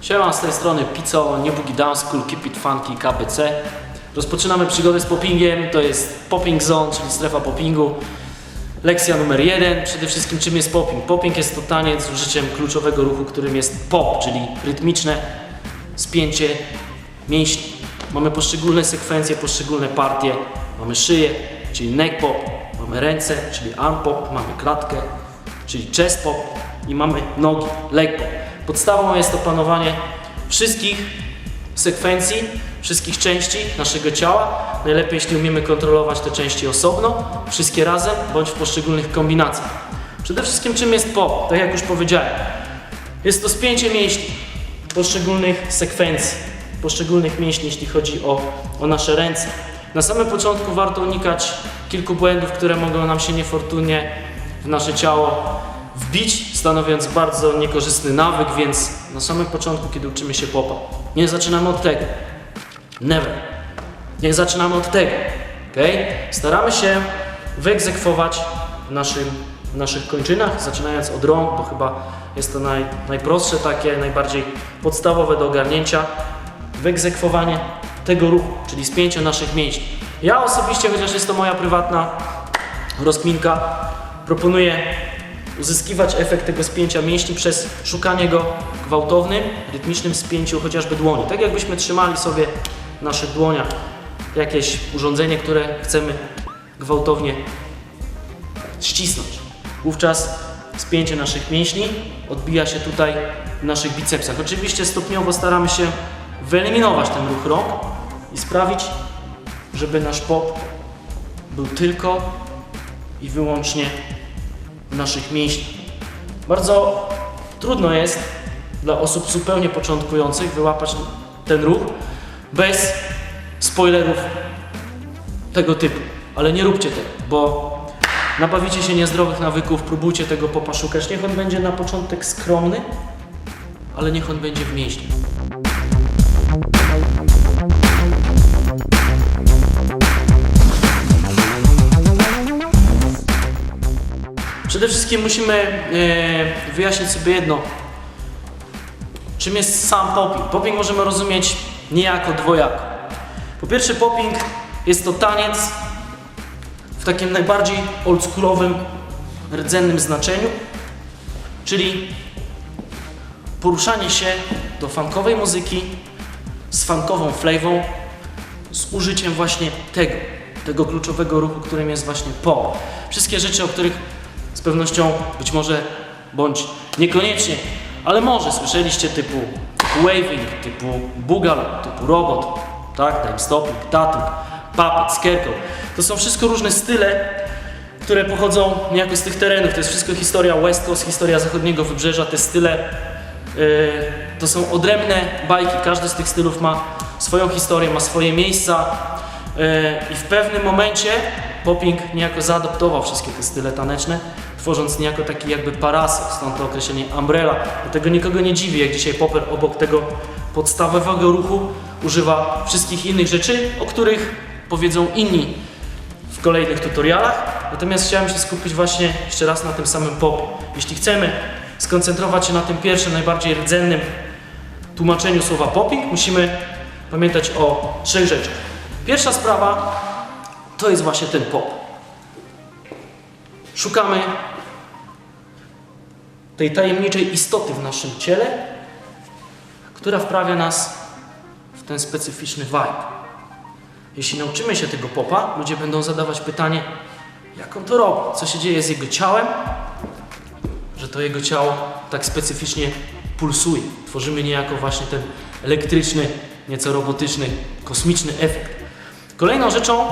Siema, z tej strony Pizzo, nie Boogie Down School, Keep It Funky, KPC. Rozpoczynamy przygodę z poppingiem, to jest Popping Zone, czyli strefa poppingu. Lekcja numer jeden, przede wszystkim czym jest popping? Popping jest to taniec z użyciem kluczowego ruchu, którym jest pop, czyli rytmiczne spięcie mięśni. Mamy poszczególne sekwencje, poszczególne partie. Mamy szyję, czyli neck pop, mamy ręce, czyli arm pop, mamy klatkę, czyli chest pop i mamy nogi, leg pop. Podstawą jest opanowanie wszystkich sekwencji, wszystkich części naszego ciała. Najlepiej jeśli umiemy kontrolować te części osobno, wszystkie razem bądź w poszczególnych kombinacjach. Przede wszystkim czym jest pop? Tak jak już powiedziałem. Jest to spięcie mięśni poszczególnych sekwencji, poszczególnych mięśni, jeśli chodzi o, o nasze ręce. Na samym początku warto unikać kilku błędów, które mogą nam się niefortunnie w nasze ciało wbić, stanowiąc bardzo niekorzystny nawyk, więc na samym początku, kiedy uczymy się popa, nie zaczynamy od tego. Never. Nie zaczynamy od tego. Okay? Staramy się wyegzekwować w, naszym, w naszych kończynach, zaczynając od rąk, to chyba jest to naj, najprostsze takie, najbardziej podstawowe do ogarnięcia. Wyegzekwowanie tego ruchu, czyli spięcie naszych mięśni. Ja osobiście, chociaż jest to moja prywatna rozkminka, proponuję uzyskiwać efekt tego spięcia mięśni przez szukanie go gwałtownym, rytmicznym spięciu chociażby dłoni. Tak jakbyśmy trzymali sobie w naszych dłoniach jakieś urządzenie, które chcemy gwałtownie ścisnąć. Wówczas spięcie naszych mięśni odbija się tutaj w naszych bicepsach. Oczywiście stopniowo staramy się wyeliminować ten ruch rąk i sprawić, żeby nasz pop był tylko i wyłącznie w naszych mięśniach. Bardzo trudno jest dla osób zupełnie początkujących wyłapać ten ruch bez spoilerów tego typu. Ale nie róbcie tego, bo nabawicie się niezdrowych nawyków, próbujcie tego popa szukać. Niech on będzie na początek skromny, ale niech on będzie w mięśni. Przede wszystkim musimy e, wyjaśnić sobie jedno. Czym jest sam popping? Popping możemy rozumieć niejako dwojako. Po pierwsze, popping jest to taniec w takim najbardziej oldschoolowym, rdzennym znaczeniu, czyli poruszanie się do funkowej muzyki z funkową flawą, z użyciem właśnie tego, tego kluczowego ruchu, którym jest właśnie pop. Wszystkie rzeczy, o których z pewnością być może bądź niekoniecznie, ale może słyszeliście typu, typu waving, typu boogaloo, typu robot, tak, time stopping, tapping, puppet, scarecrow. To są wszystko różne style, które pochodzą niejako z tych terenów. To jest wszystko historia West Coast, historia zachodniego wybrzeża. Te style yy, to są odrębne bajki. Każdy z tych stylów ma swoją historię, ma swoje miejsca. Yy, I w pewnym momencie popping niejako zaadoptował wszystkie te style taneczne, tworząc niejako taki jakby parasol, stąd to określenie umbrella. Dlatego nikogo nie dziwi, jak dzisiaj popper obok tego podstawowego ruchu używa wszystkich innych rzeczy, o których powiedzą inni w kolejnych tutorialach. Natomiast chciałem się skupić właśnie jeszcze raz na tym samym popie. Jeśli chcemy skoncentrować się na tym pierwszym, najbardziej rdzennym tłumaczeniu słowa popping, musimy pamiętać o trzech rzeczach. Pierwsza sprawa to jest właśnie ten pop. Szukamy tej tajemniczej istoty w naszym ciele, która wprawia nas w ten specyficzny vibe. Jeśli nauczymy się tego popa, ludzie będą zadawać pytanie, jak on to robi, co się dzieje z jego ciałem, że to jego ciało tak specyficznie pulsuje. Tworzymy niejako właśnie ten elektryczny, nieco robotyczny, kosmiczny efekt. Kolejną rzeczą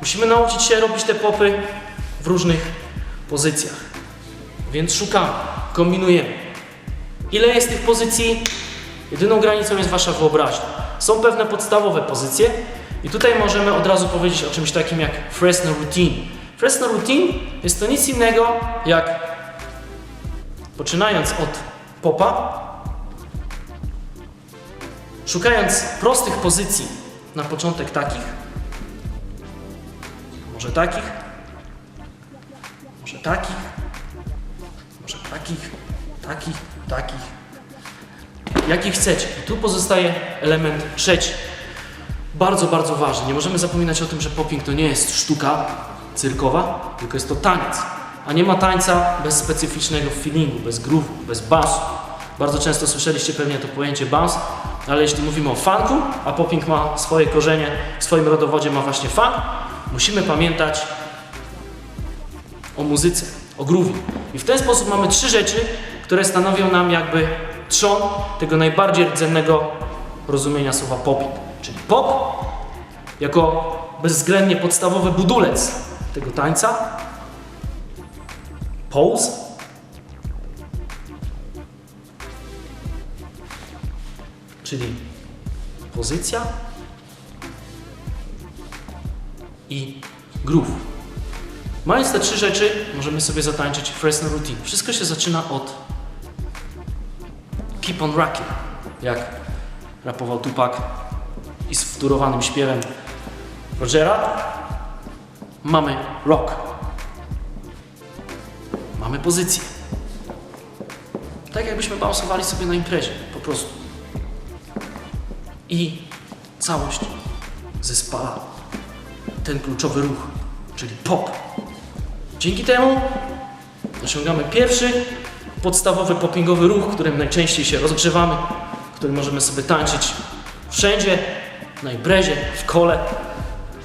musimy nauczyć się robić te popy w różnych pozycjach. Więc szukamy, kombinujemy. Ile jest tych pozycji? Jedyną granicą jest wasza wyobraźnia. Są pewne podstawowe pozycje i tutaj możemy od razu powiedzieć o czymś takim jak Fresno Routine. Fresno Routine jest to nic innego jak poczynając od popa szukając prostych pozycji, na początek takich, może takich, może takich, może takich, takich, takich, jaki chcecie. I tu pozostaje element trzeci. Bardzo, bardzo ważny. Nie możemy zapominać o tym, że popping to nie jest sztuka cyrkowa, tylko jest to taniec. A nie ma tańca bez specyficznego feelingu, bez groove'u, bez basu. Bardzo często słyszeliście pewnie to pojęcie bounce, ale jeśli mówimy o funku, a popping ma swoje korzenie, w swoim rodowodzie ma właśnie funk, musimy pamiętać o muzyce, o groovie. I w ten sposób mamy trzy rzeczy, które stanowią nam jakby trzon tego najbardziej rdzennego rozumienia słowa popping. Czyli pop jako bezwzględnie podstawowy budulec tego tańca, pose. Czyli pozycja. I groove. Mając te trzy rzeczy, możemy sobie zatańczyć Fresno Routine. Wszystko się zaczyna od Keep on Rocking, jak rapował Tupac i z wtórowanym śpiewem Rogera. Mamy rock. Mamy pozycję. Tak jakbyśmy bounsowali sobie na imprezie, po prostu. I całość zespala ten kluczowy ruch, czyli pop. Dzięki temu osiągamy pierwszy podstawowy poppingowy ruch, którym najczęściej się rozgrzewamy, który możemy sobie tańczyć wszędzie, na imprezie, w kole.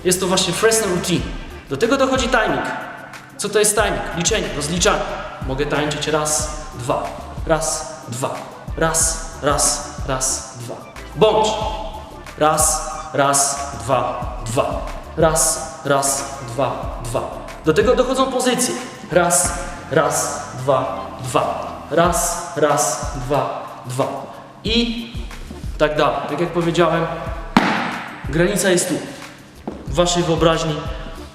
Jest to właśnie Fresno Routine. Do tego dochodzi timing. Co to jest timing? Liczenie, rozliczanie. Mogę tańczyć raz, dwa, raz, dwa, raz, raz, raz, dwa. Bądź raz, raz, dwa, dwa, raz, raz, dwa, dwa. Do tego dochodzą pozycje. Raz, raz, dwa, dwa. Raz, raz, dwa, dwa. I tak dalej. Tak jak powiedziałem, granica jest tu. W waszej wyobraźni,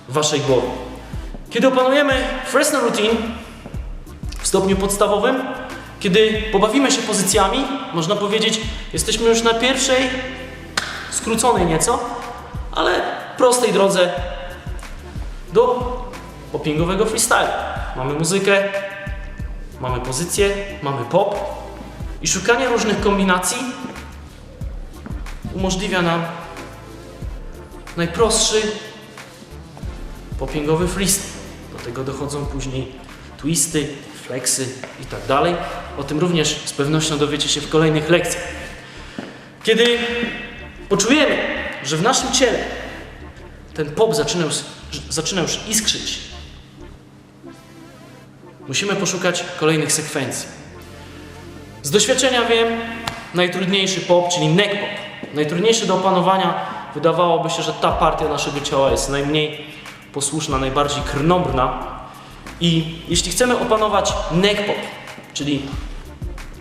w waszej głowie. Kiedy opanujemy Fresno Routine w stopniu podstawowym, kiedy pobawimy się pozycjami, można powiedzieć, jesteśmy już na pierwszej, skróconej nieco, ale prostej drodze do poppingowego freestyle. Mamy muzykę, mamy pozycję, mamy pop i szukanie różnych kombinacji umożliwia nam najprostszy poppingowy freestyle. Do tego dochodzą później twisty, flexy i tak dalej. O tym również z pewnością dowiecie się w kolejnych lekcjach. Kiedy poczujemy, że w naszym ciele ten pop zaczyna już, zaczyna już iskrzyć, musimy poszukać kolejnych sekwencji. Z doświadczenia wiem, najtrudniejszy pop, czyli neck pop, najtrudniejszy do opanowania, wydawałoby się, że ta partia naszego ciała jest najmniej posłuszna, najbardziej krnobrna. I jeśli chcemy opanować neck pop, czyli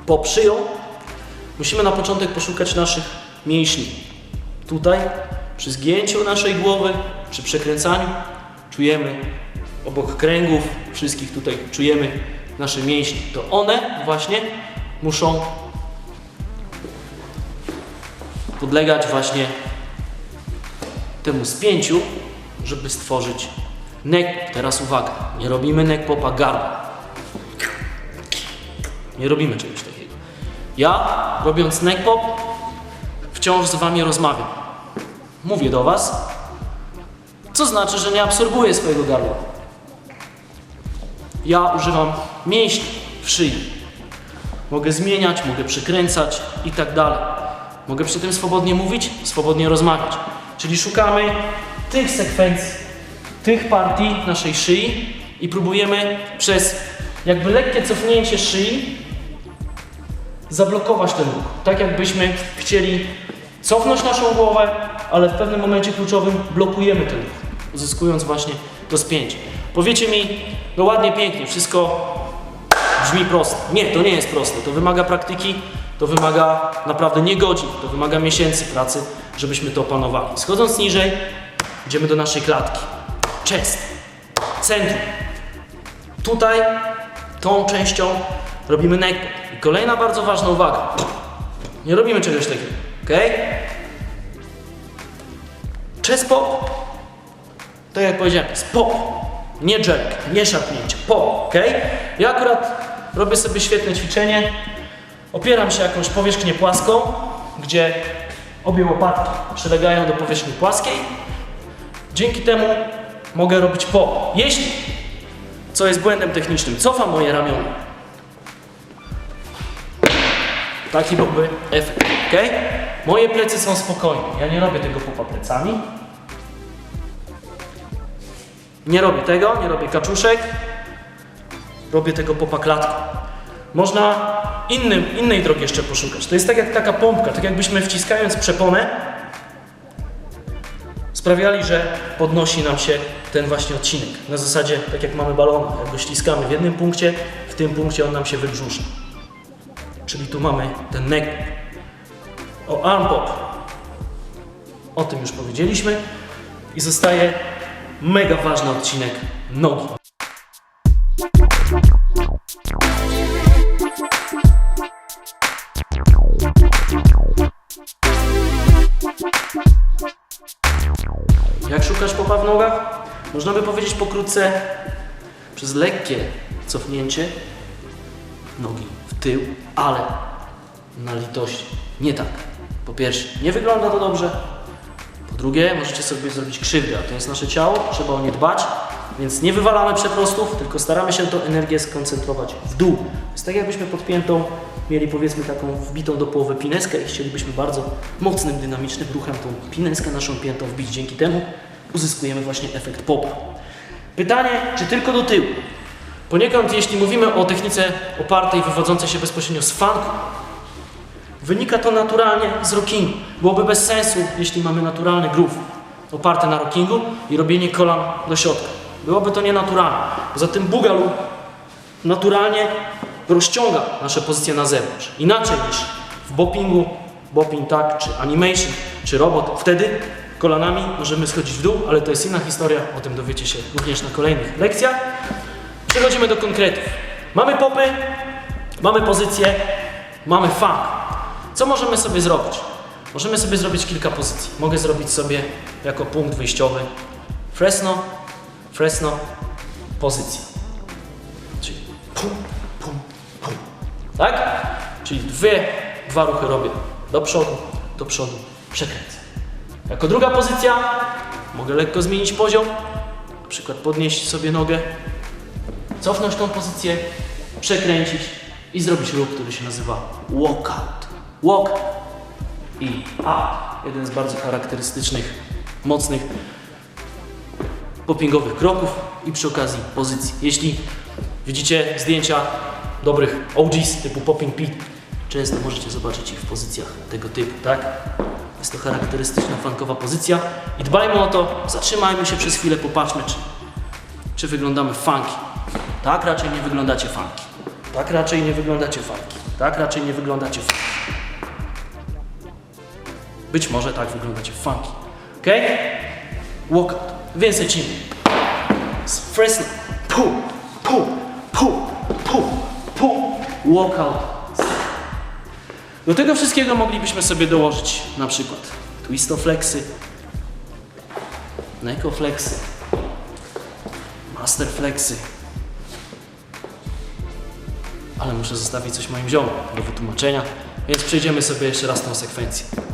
pop szyją, musimy na początek poszukać naszych mięśni. Tutaj, przy zgięciu naszej głowy, przy przekręcaniu, czujemy obok kręgów, wszystkich tutaj czujemy nasze mięśnie. To one właśnie muszą podlegać właśnie temu spięciu, żeby stworzyć neck. Teraz uwaga, nie robimy neck popa gardła. Nie robimy czegoś takiego. Ja, robiąc neck pop, wciąż z wami rozmawiam. Mówię do was, co znaczy, że nie absorbuję swojego gardła. Ja używam mięśni w szyi. Mogę zmieniać, mogę przykręcać i tak dalej. Mogę przy tym swobodnie mówić, swobodnie rozmawiać. Czyli szukamy tych sekwencji, tych partii naszej szyi i próbujemy przez jakby lekkie cofnięcie szyi zablokować ten ruch. Tak jakbyśmy chcieli cofnąć naszą głowę, ale w pewnym momencie kluczowym blokujemy ten ruch, uzyskując właśnie to spięcie. Powiecie mi, no ładnie, pięknie, wszystko brzmi proste. Nie, to nie jest proste. To wymaga praktyki, to wymaga naprawdę nie godzin, to wymaga miesięcy pracy, żebyśmy to opanowali. Schodząc niżej, idziemy do naszej klatki. Chest, centrum. Tutaj tą częścią robimy neck. I kolejna bardzo ważna uwaga. Nie robimy czegoś takiego. ok? Chest pop, tak jak powiedziałem, jest pop, nie jerk, nie szarpnięcie, pop, ok? Ja akurat robię sobie świetne ćwiczenie, opieram się jakąś powierzchnię płaską, gdzie obie łopatki przylegają do powierzchni płaskiej. Dzięki temu mogę robić pop. Jeśli, co jest błędem technicznym, cofam moje ramiona, Taki byłby efekt, ok? Moje plecy są spokojne. Ja nie robię tego popa plecami. Nie robię tego, nie robię kaczuszek. Robię tego popa klatką. Można innym, innej drogi jeszcze poszukać. To jest tak jak taka pompka, tak jakbyśmy wciskając przeponę sprawiali, że podnosi nam się ten właśnie odcinek. Na zasadzie, tak jak mamy balon, jak go ściskamy w jednym punkcie, w tym punkcie on nam się wybrzusza. Czyli tu mamy ten neck. O arm pop. O tym już powiedzieliśmy. I zostaje mega ważny odcinek nogi. Można by powiedzieć pokrótce przez lekkie cofnięcie nogi w tył, ale na litość nie tak. Po pierwsze, nie wygląda to dobrze. Po drugie, możecie sobie zrobić krzywdę, a to jest nasze ciało, trzeba o nie dbać, więc nie wywalamy przeprostów, tylko staramy się tę energię skoncentrować w dół. Jest tak jakbyśmy podpiętą mieli powiedzmy taką wbitą do połowy pineskę i chcielibyśmy bardzo mocnym, dynamicznym ruchem tą pineskę naszą piętą wbić. Dzięki temu uzyskujemy właśnie efekt popa. Pytanie, czy tylko do tyłu? Poniekąd, jeśli mówimy o technice opartej, wywodzącej się bezpośrednio z funku, wynika to naturalnie z rockingu. Byłoby bez sensu, jeśli mamy naturalny groove oparty na rockingu i robienie kolan do środka. Byłoby to nienaturalne. Poza tym bugalu naturalnie rozciąga nasze pozycje na zewnątrz. Inaczej niż w boppingu, bopping tak, czy animation, czy robot. Wtedy kolanami możemy schodzić w dół, ale to jest inna historia, o tym dowiecie się również na kolejnych lekcjach. Przechodzimy do konkretów. Mamy popy, mamy pozycję, mamy funk. Co możemy sobie zrobić? Możemy sobie zrobić kilka pozycji. Mogę zrobić sobie jako punkt wyjściowy Fresno, Fresno, pozycja. Czyli pum, pum, pum. Tak? Czyli dwie, dwa ruchy robię do przodu, do przodu, przekręcę. Jako druga pozycja mogę lekko zmienić poziom, na przykład podnieść sobie nogę, cofnąć tą pozycję, przekręcić i zrobić ruch, który się nazywa walkout. Walk i out. Jeden z bardzo charakterystycznych, mocnych poppingowych kroków i przy okazji pozycji. Jeśli widzicie zdjęcia dobrych OGs typu Popping Pete, często możecie zobaczyć ich w pozycjach tego typu, tak? Jest to charakterystyczna funkowa pozycja i dbajmy o to, zatrzymajmy się przez chwilę, popatrzmy, czy, czy wyglądamy funky. Tak raczej nie wyglądacie funky. Tak raczej nie wyglądacie funky. Tak raczej nie wyglądacie funky. Być może tak wyglądacie funky. Ok? Walkout. Więc lecimy. Z Fresno. Pu, pu, pu, pu, pu. Walkout. Do tego wszystkiego moglibyśmy sobie dołożyć na przykład twistoflexy, necoflexy, masterflexy. Ale muszę zostawić coś moim ziomom do wytłumaczenia, więc przejdziemy sobie jeszcze raz tą sekwencję.